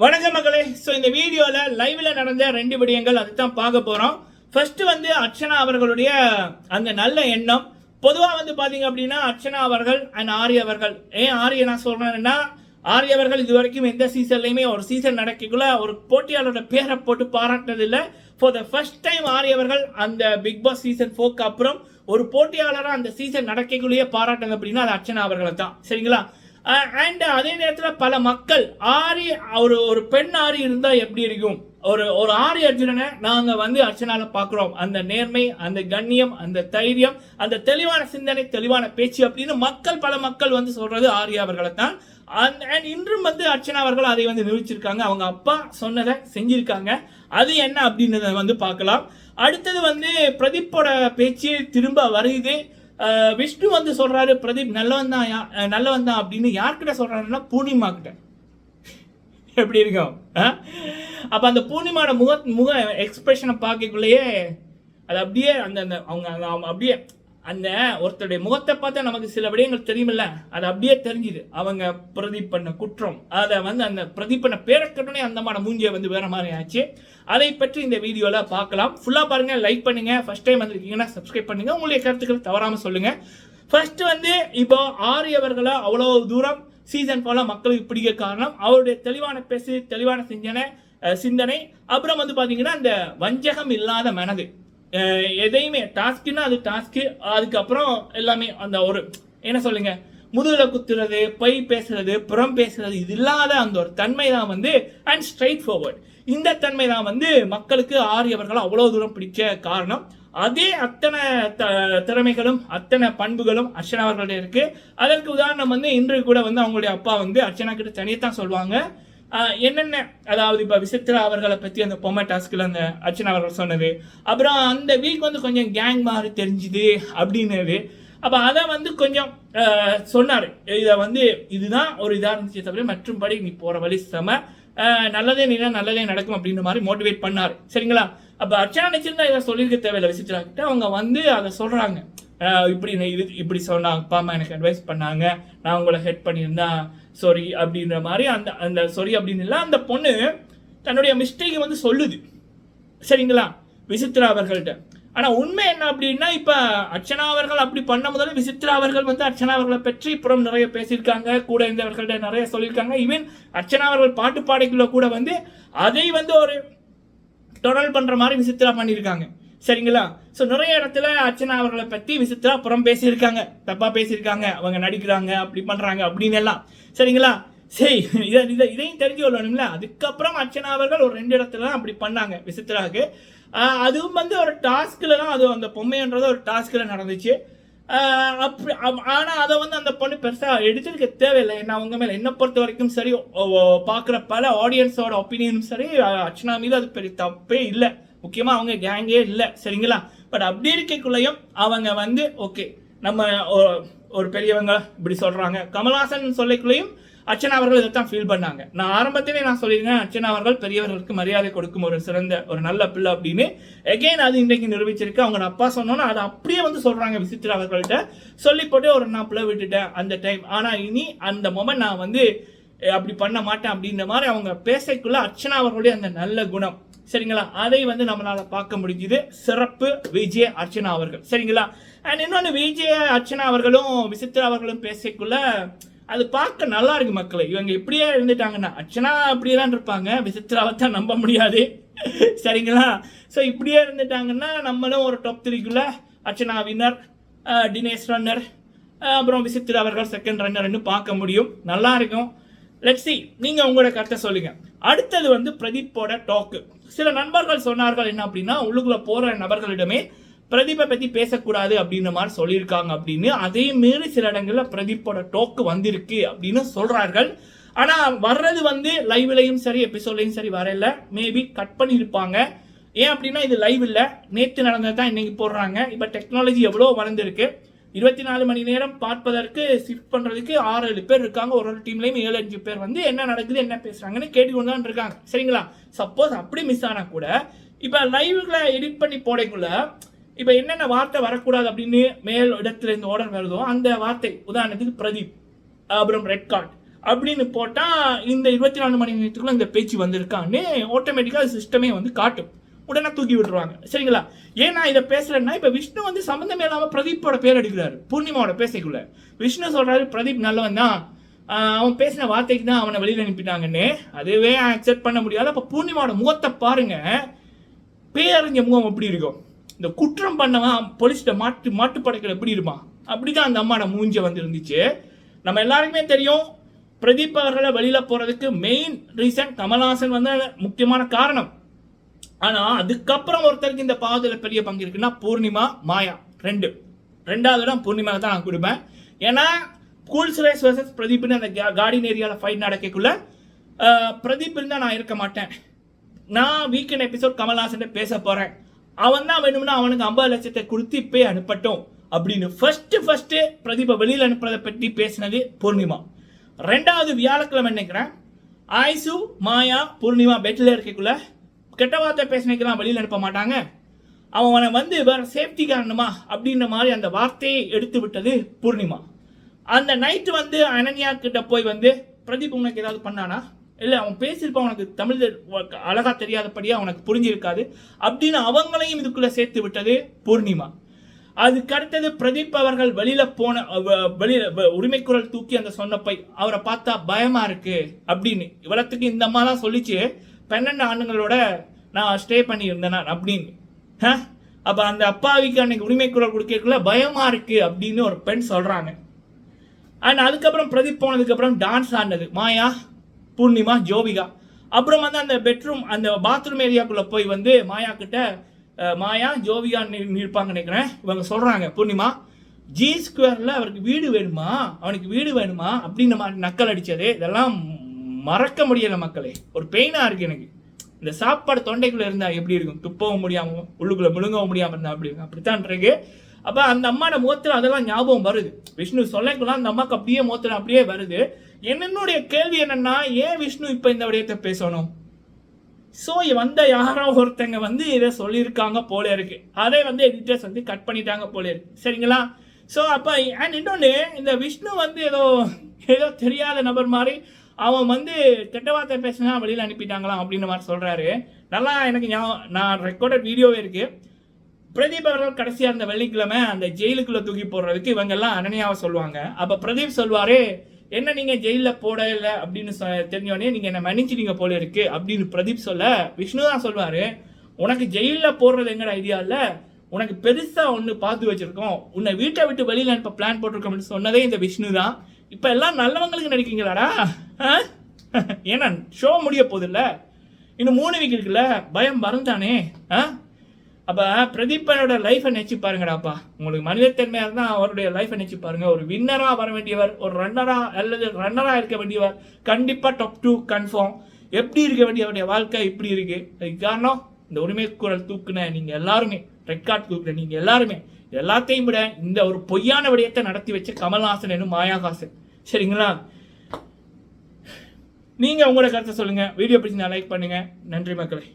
வணக்கம் மக்களே. ஸோ இந்த வீடியோவில் லைவில் நடந்த ரெண்டு விடயங்கள் அதுதான் பார்க்க போகிறோம் ஃபர்ஸ்ட் வந்து அர்ச்சனா அவர்களுடைய அந்த நல்ல எண்ணம். பொதுவாக வந்து பார்த்தீங்க அப்படின்னா அர்ச்சனா அவர்கள் அண்ட் ஆரிய அவர்கள். ஏன் ஆரிய நான் சொல்கிறேன்னா ஆரிய அவர்கள் இது வரைக்கும் எந்த சீசன்லையுமே ஒரு சீசன் நடக்கக்குள்ள ஒரு போட்டியாளரோட பேரை போட்டு பாராட்டினதில்லை. ஃபார் த ஃபர்ஸ்ட் டைம் ஆரியவர்கள் அந்த பிக் பாஸ் சீசன் ஃபோர்க்கு அப்புறம் ஒரு போட்டியாளராக அந்த சீசன் நடக்கக்குள்ளேயே பாராட்டுங்க அப்படின்னா அது அர்ச்சனா அவர்களை தான் சரிங்களா? அண்ட் அதே நேரத்தில் பல மக்கள் ஆரி ஒரு ஒரு பெண் ஆரி இருந்தால் எப்படி இருக்கும்? ஒரு ஒரு ஆரி அர்ஜுனனை நாங்கள் வந்து அர்ச்சனால பார்க்குறோம். அந்த நேர்மை அந்த கண்ணியம் அந்த தைரியம் அந்த தெளிவான சிந்தனை தெளிவான பேச்சு அப்படின்னு மக்கள் பல மக்கள் வந்து சொல்றது ஆரி அவர்களை தான். அண்ட் இன்றும் வந்து அர்ச்சனா அவர்கள் அதை வந்து நிரூபிச்சிருக்காங்க. அவங்க அப்பா சொன்னதை செஞ்சிருக்காங்க. அது என்ன அப்படின்றத வந்து பார்க்கலாம். அடுத்தது வந்து பிரதீப்போட பேச்சு திரும்ப வருது. விஷ்ணு வந்து சொல்கிறாரு பிரதீப் நல்லவன் தான் யா- நல்லவன் தான் அப்படின்னு யார்கிட்ட சொல்கிறாருன்னா பூர்ணிமா கிட்ட எப்படி இருக்கும்? அப்போ அந்த பூர்ணிமாவோட முக முக எக்ஸ்பிரஷனை பார்க்கக்குள்ளேயே அது அப்படியே அந்த அந்த அவங்க அந்த அவங்க அப்படியே அந்த ஒருத்தருடைய முகத்தை பார்த்தா நமக்கு சில விடயங்கள் தெரியுமில்ல. அது அப்படியே தெரிஞ்சுது. அவங்க பிரதி பண்ண குற்றம். அதை வந்து அந்த பிரதி பண்ண பேரை அந்தமான மூஞ்சியை வந்து வேற மாதிரி ஆச்சு. அதை பற்றி இந்த வீடியோவில் பார்க்கலாம். ஃபுல்லாக பாருங்க லைக் பண்ணுங்க. ஃபர்ஸ்ட் டைம் வந்திருக்கீங்கன்னா சப்ஸ்கிரைப் பண்ணுங்க. உங்களுடைய கருத்துக்கள் தவறாமல் சொல்லுங்க. ஃபர்ஸ்ட் வந்து இப்போ ஆரியவர்களை அவ்வளோ தூரம் சீசன் போல மக்களுக்கு பிடிக்க காரணம் அவருடைய தெளிவான பேசு தெளிவான சிந்தனை சிந்தனை. அப்புறம் வந்து பார்த்தீங்கன்னா அந்த வஞ்சகம் இல்லாத மனது. எதையுமே டாஸ்க்குன்னா அது டாஸ்க்கு அதுக்கப்புறம் எல்லாமே அந்த ஒரு என்ன சொல்லுங்க முதுகுல குத்துறது பை பேசுறது புறம் பேசுறது இது இல்லாத அந்த ஒரு தன்மை தான் வந்து அண்ட் ஸ்ட்ரைட் ஃபார்வர்ட் இந்த தன்மை தான் வந்து மக்களுக்கு ஆரியவர்கள் அவ்வளோ தூரம் பிடிச்ச காரணம். அதே அத்தனை த- திறமைகளும் அத்தனை பண்புகளும் அர்ச்சனா அவர்களிடம் இருக்கு. அதற்கு உதாரணம் வந்து இன்று கூட வந்து அவங்களுடைய அப்பா வந்து அர்ச்சனா கிட்ட தனியத்தான் சொல்லுவாங்க என்னென்ன அதாவது இப்போ விசித்ரா அவர்களை பற்றி அந்த பொம்மை டாஸ்கில் அந்த அர்ச்சனா அவர்கள் சொன்னது அப்புறம் அந்த வீக் வந்து கொஞ்சம் கேங் மாதிரி தெரிஞ்சுது அப்படின்னது. அப்போ அதை வந்து கொஞ்சம் சொன்னார். இதை வந்து இதுதான் ஒரு இதாக இருந்துச்சு தவிர மற்றும்படி நீ போகிற வழி செம நல்லதே நீனா நல்லதே நடக்கும் அப்படின்ற மாதிரி மோட்டிவேட் பண்ணார். சரிங்களா? அப்போ அர்ச்சனா நினைச்சிருந்தா இதை சொல்லியிருக்க தேவையில்லை விசித்ரா கிட்ட. அவங்க வந்து அதை சொல்கிறாங்க இப்படி இது இப்படி சொன்னாங்க. அப்பா அம்மா எனக்கு அட்வைஸ் பண்ணாங்க. நான் உங்களை ஹெட் பண்ணியிருந்தேன் சாரி அப்படின்ற மாதிரி அந்த அந்த சாரி அப்படின்னு இல்லை அந்த பொண்ணு தன்னுடைய மிஸ்டேக்கை வந்து சொல்லுது. சரிங்களா? விசித்ரா அவர்கள்ட்ட. ஆனால் உண்மை என்ன அப்படின்னா இப்போ அர்ச்சனா அவர்கள் அப்படி பண்ண முதல்ல விசித்ரா அவர்கள் வந்து அர்ச்சனா அவர்களை பற்றி புறம் நிறைய பேசியிருக்காங்க. கூட இருந்தவர்கள்ட்ட நிறைய சொல்லியிருக்காங்க. ஈவன் அர்ச்சனா அவர்கள் பாட்டு பாடைக்குள்ள கூட வந்து அதை வந்து ஒரு தொடர் பண்ணுற மாதிரி விசித்ரா பண்ணியிருக்காங்க. சரிங்களா? ஸோ நிறைய இடத்துல அர்ச்சனா அவர்களை பற்றி விசித்ரா புறம் பேசியிருக்காங்க. தப்பாக பேசியிருக்காங்க. அவங்க நடிக்கிறாங்க அப்படி பண்ணுறாங்க அப்படின்னு எல்லாம். சரிங்களா? சரி இதை இதை இதையும் தெரிஞ்சு கொள்ளணும்ல. அதுக்கப்புறம் அர்ச்சனா அவர்கள் ஒரு ரெண்டு இடத்துல தான் அப்படி பண்ணாங்க விசித்ராவுக்கு அதுவும் வந்து ஒரு டாஸ்கில் தான் அது அந்த பொம்மைன்றது ஒரு டாஸ்கில் நடந்துச்சு. அப்படி ஆனால் அதை வந்து அந்த பொண்ணு பெருசாக எடுத்துருக்க தேவையில்லை. ஏன்னா அவங்க மேலே என்ன பொறுத்த வரைக்கும் சரி பார்க்குற பல ஆடியன்ஸோட ஒப்பீனியனும் சரி அர்ச்சனா மீது அது பெரிய தப்பே இல்லை. முக்கியமாக அவங்க கேங்கே இல்லை சரிங்களா? பட் அப்படி இருக்கக்குள்ளேயும் அவங்க வந்து ஓகே நம்ம ஒரு பெரியவங்க இப்படி சொல்கிறாங்க கமல்ஹாசன் சொல்லிக்குள்ளேயும் அர்ச்சனா அவர்கள் இதைத்தான் ஃபீல் பண்ணாங்க. நான் ஆரம்பத்திலே நான் சொல்லியிருக்கேன் அர்ச்சனா அவர்கள் பெரியவர்களுக்கு மரியாதை கொடுக்கும் ஒரு சிறந்த ஒரு நல்ல பிள்ளை அப்படின்னு. எகைன் அது இன்றைக்கு நிரூபிச்சிருக்கு. அவங்க அப்பா சொன்னோன்னா அதை அப்படியே வந்து சொல்கிறாங்க விசித்ரா அவர்கள்ட்ட. சொல்லி போட்டு ஒரு நான் பிள்ளை விட்டுட்டேன் அந்த டைம் ஆனால் இனி அந்த மொமெண்ட் நான் வந்து அப்படி பண்ண மாட்டேன் அப்படின்ற மாதிரி அவங்க பேசக்குள்ள அர்ச்சனா அவர்களுடைய அந்த நல்ல குணம் சரிங்களா? அதை வந்து நம்மளால் பார்க்க முடிஞ்சுது. சிறப்பு விஜய் அர்ச்சனா அவர்கள். சரிங்களா? அண்ட் இன்னொன்று விஜய் அர்ச்சனா அவர்களும் விசித்ரா அவர்களும் பேசக்குள்ள அது பார்க்க நல்லா இருக்கு மக்களை. இவங்க இப்படியே இருந்துட்டாங்கன்னா அர்ச்சனா அப்படியே தான் இருப்பாங்க. விசித்ராவை தான் நம்ப முடியாது. சரிங்களா? ஸோ இப்படியே இருந்துட்டாங்கன்னா நம்மளும் ஒரு டாப் த்ரீக்குள்ள அர்ச்சனா வின்னர் தினேஷ் ரன்னர் அப்புறம் விசித்ரா அவர்கள் செகண்ட் ரன்னர்னு பார்க்க முடியும். நல்லா இருக்கும். லெட் சி நீங்கள் உங்களோட கருத்தை சொல்லுங்க. அடுத்தது வந்து பிரதீப்போட டாக்கு சில நண்பர்கள் சொன்னார்கள் என்ன அப்படின்னா உள்ளுக்குள்ள போகிற நபர்களிடமே பிரதீப்பை பற்றி பேசக்கூடாது அப்படின்ற மாதிரி சொல்லியிருக்காங்க அப்படின்னு. அதே மீறி சில இடங்களில் பிரதீப்போட டோக்கு வந்திருக்கு அப்படின்னு சொல்கிறார்கள் ஆனால் வர்றது வந்து லைவ்லையும் சரி எபிசோட்லையும் சரி வரல. மேபி கட் பண்ணியிருப்பாங்க. ஏன் அப்படின்னா இது லைவ் இல்லை. நேற்று நடந்தது தான் இன்றைக்கி போடுறாங்க. இப்போ டெக்னாலஜி எவ்வளோ வளர்ந்துருக்கு. இருபத்தி நாலு மணி நேரம் பார்ப்பதற்கு ஷிஃப்ட் பண்ணுறதுக்கு ஆறு ஏழு பேர் இருக்காங்க. ஒரு ஒரு டீம்லேயும் ஏழு அஞ்சு பேர் வந்து என்ன நடக்குது என்ன பேசுகிறாங்கன்னு கேட்டுக்கொண்டு தான் இருக்காங்க. சரிங்களா? சப்போஸ் அப்படி மிஸ் ஆனா கூட இப்போ லைவ்ல எடிட் பண்ணி போடக்குள்ள இப்போ என்னென்ன வார்த்தை வரக்கூடாது அப்படின்னு மேல் இடத்துல இருந்து ஆர்டர் வருதோ அந்த வார்த்தை உதாரணத்துக்கு பிரதீப் அப்புறம் ரெட் கார்ட் அப்படின்னு போட்டால் இந்த இருபத்தி நாலு மணி நேரத்துக்குள்ள இந்த பேச்சு வந்திருக்கான்னு ஆட்டோமேட்டிக்காக சிஸ்டமே வந்து காட்டும். உடனே தூக்கி விட்டுருவாங்க. சரிங்களா? ஏன் நான் இதை பேசுறேன்னா இப்போ விஷ்ணு வந்து சம்மந்தமே இல்லாமல் பிரதீப்போட பேர் எடுக்கிறாரு பூர்ணிமாவோட பேசைக்குள்ள. விஷ்ணு சொல்றாரு பிரதீப் நல்லவன் தான். அவன் பேசின வார்த்தைக்கு தான் அவனை வெளியில் அனுப்பிட்டாங்கன்னு. அதுவே அக்செப்ட் பண்ண முடியாது. அப்போ பூர்ணிமாவோட முகத்தை பாருங்க. பேரறிஞ்ச முகம் எப்படி இருக்கும்? இந்த குற்றம் பண்ணவன் போலீஸ்கிட்ட மாட்டு மாட்டு எப்படி இருப்பான்? அப்படிதான் அந்த அம்மாவோட மூஞ்ச வந்து இருந்துச்சு. நம்ம எல்லாருக்குமே தெரியும் பிரதீப் அவர்களை வெளியில போறதுக்கு மெயின் ரீசன் கமல்ஹாசன் வந்து முக்கியமான காரணம். ஆனா அதுக்கப்புறம் ஒருத்தருக்கு இந்த பாவத்தில் பெரிய பங்கு இருக்குன்னா பூர்ணிமா மாயா. ரெண்டு. ரெண்டாவது இடம் பூர்ணிமாவை தான் நான் கொடுப்பேன். ஏன்னா கூல்ஸ் ரைஸ் வர்சஸ் பிரதீப்னு அந்த கார்டின் ஏரியாவில் ஃபைட் நடக்கக்குள்ள பிரதீப் இருந்தால் நான் இருக்க மாட்டேன். நான் வீக்கெண்ட் எபிசோட் கமல்ஹாசன் பேச போகிறேன் அவன் தான் வேணும்னா அவனுக்கு ஐம்பது லட்சத்தை கொடுத்து இப்போ அனுப்பட்டும் அப்படின்னு ஃபஸ்ட்டு ஃபஸ்ட்டு பிரதீபை வெளியில் அனுப்புறதை பற்றி பேசினது பூர்ணிமா. ரெண்டாவது வியாழக்கிழமை நினைக்கிறேன். ஆயுசு மாயா பூர்ணிமா பெட்டில் இருக்கக்குள்ள கெட்ட வார்த்தை பேசினதுக்கெல்லாம் வெளியில் அனுப்ப மாட்டாங்க. அவனை வந்து வேறு சேஃப்டி காரணமா அப்படின்ற மாதிரி அந்த வார்த்தையை எடுத்து விட்டது பூர்ணிமா. அந்த நைட்டு வந்து அனன்யா கிட்ட போய் வந்து பிரதீப் உனக்கு ஏதாவது பண்ணானா? இல்லை அவன் பேசியிருப்பான் உனக்கு தமிழ் அழகாக உனக்கு அவனுக்கு புரிஞ்சிருக்காது. அப்படின்னு அவங்களையும் இதுக்குள்ளே சேர்த்து விட்டது பூர்ணிமா. அதுக்கு அடுத்தது பிரதீப் அவர்கள் வெளியில் போன வெளியில் வ- உரிமைக்குரல் தூக்கி அந்த சொன்னப்பை அவரை பார்த்தா பயமாக இருக்கு அப்படின்னு இவ்வளத்துக்கு இந்த அம்மா தான் சொல்லிச்சு. பன்னெண்டு ஆண்டுகளோட நான் ஸ்டே பண்ணியிருந்தேன் அப்படின்னு. அப்போ அந்த அப்பாவிக்கு அன்னைக்கு உரிமைக்குரல் கொடுக்கக்குள்ள பயமாக இருக்குது அப்படின்னு ஒரு பெண் சொல்கிறாங்க அண்ட் அதுக்கப்புறம் பிரதீப் போனதுக்கப்புறம் டான்ஸ் ஆடினது. மாயா பூர்ணிமா ஜோவிகா. அப்புறம் வந்து அந்த பெட்ரூம் அந்த பாத்ரூம் ஏரியாக்குள்ளே போய் வந்து மாயா கிட்ட மாயா ஜோவிகா நிற்பாங்க நினைக்கிறேன். இவங்க சொல்கிறாங்க பூர்ணிமா ஜி ஸ்கொயரில் அவருக்கு வீடு வேணுமா? அவனுக்கு வீடு வேணுமா? அப்படின்னு மாதிரி நக்கல் அடித்தது இதெல்லாம் மறக்க முடியல மக்களே. ஒரு பெயினாக இருக்கு எனக்கு. இந்த சாப்பாடு தொண்டைக்குள்ள இருந்தா எப்படி இருக்கும்? துப்பவும் முடியாமல் உள்ளுக்குள்ளே முழுங்கவும் முடியாமல் இருந்தா அப்படி இருக்கும்? அப்படித்தான் இருக்கு. அப்போ அந்த அம்மாட முகத்தில் அதெல்லாம் ஞாபகம் வருது. விஷ்ணு சொல்லக்குள்ள அந்த அம்மாக்கு அப்படியே முகத்தில் அப்படியே வருது. என்னுடைய கேள்வி என்னன்னா ஏன் விஷ்ணு இப்போ இந்த விடயத்தை பேசணும்? ஸோ வந்த யாரோ ஒருத்தங்க வந்து இதை சொல்லியிருக்காங்க போல இருக்கு. அதை வந்து எடிட்டர்ஸ் வந்து கட் பண்ணிட்டாங்க போல இருக்கு. சரிங்களா? ஸோ அப்போ அண்ட் இன்னொன்று இந்த விஷ்ணு வந்து ஏதோ ஏதோ தெரியாத நபர் மாதிரி அவன் வந்து கெட்ட வார்த்தை பேசினா வெளியில் அனுப்பிட்டாங்களாம் அப்படின்னு மாதிரி சொல்கிறாரு நல்லா எனக்கு ஞாபகம் நான் ரெக்கார்டட் வீடியோவே இருக்குது பிரதீப் அவர்கள் கடைசியாக அந்த வெள்ளிக்கிழமை அந்த ஜெயிலுக்குள்ளே தூக்கி போடுறதுக்கு இவங்கெல்லாம் எல்லாம் சொல்லுவாங்க. அப்போ பிரதீப் சொல்வார் என்ன நீங்கள் ஜெயிலில் போட இல்லை அப்படின்னு சொ- தெரிஞ்சோடனே என்னை மன்னிச்சு மன்னிச்சிட்டீங்க போல இருக்கு. அப்படின்னு பிரதீப் சொல்ல விஷ்ணு தான் சொல்வார் உனக்கு ஜெயிலில் போடுறது எங்கட ஐடியா இல்லை? உனக்கு பெருசாக ஒன்று பார்த்து வச்சுருக்கோம். உன்னை வீட்டை விட்டு வெளியில் அனுப்ப பிளான் போட்டிருக்கோம் அப்படின்னு சொன்னதே இந்த விஷ்ணு தான். இப்போ எல்லாம் நல்லவங்களுக்கு நடிக்கீங்களாடா ஆ? ஏன்னா ஷோ முடிய போதில்ல இன்னும் மூணு வீக் இருக்குல்ல. பயம் மறந்தானே ஆ? அப்போ பிரதீப்பனோட லைஃபை நினைச்சு பாருங்கடாப்பா. உங்களுக்கு மனிதத்தன்மையாக இருந்தால் அவருடைய லைஃபை நினச்சி பாருங்கள் ஒரு வின்னராக வர வேண்டியவர் ஒரு ரன்னராக அல்லது ரன்னராக இருக்க வேண்டியவர் கண்டிப்பாக டாப் டூ கன்ஃபார்ம் எப்படி இருக்க வேண்டியவருடைய வாழ்க்கை இப்படி இருக்குது அதுக்கு காரணம்? இந்த உரிமை குரல் தூக்குன நீங்க எல்லாருமே ரெட் கார்டு தூக்குன நீங்க எல்லாருமே எல்லாத்தையும் விட இந்த ஒரு பொய்யான விடயத்தை நடத்தி வச்ச கமல்ஹாசன் என்னும் மாயாஹாசன். சரிங்களா? நீங்க உங்களோட கருத்தை சொல்லுங்க. வீடியோ பிடிச்சிருந்தா லைக் பண்ணுங்க. நன்றி மக்களை.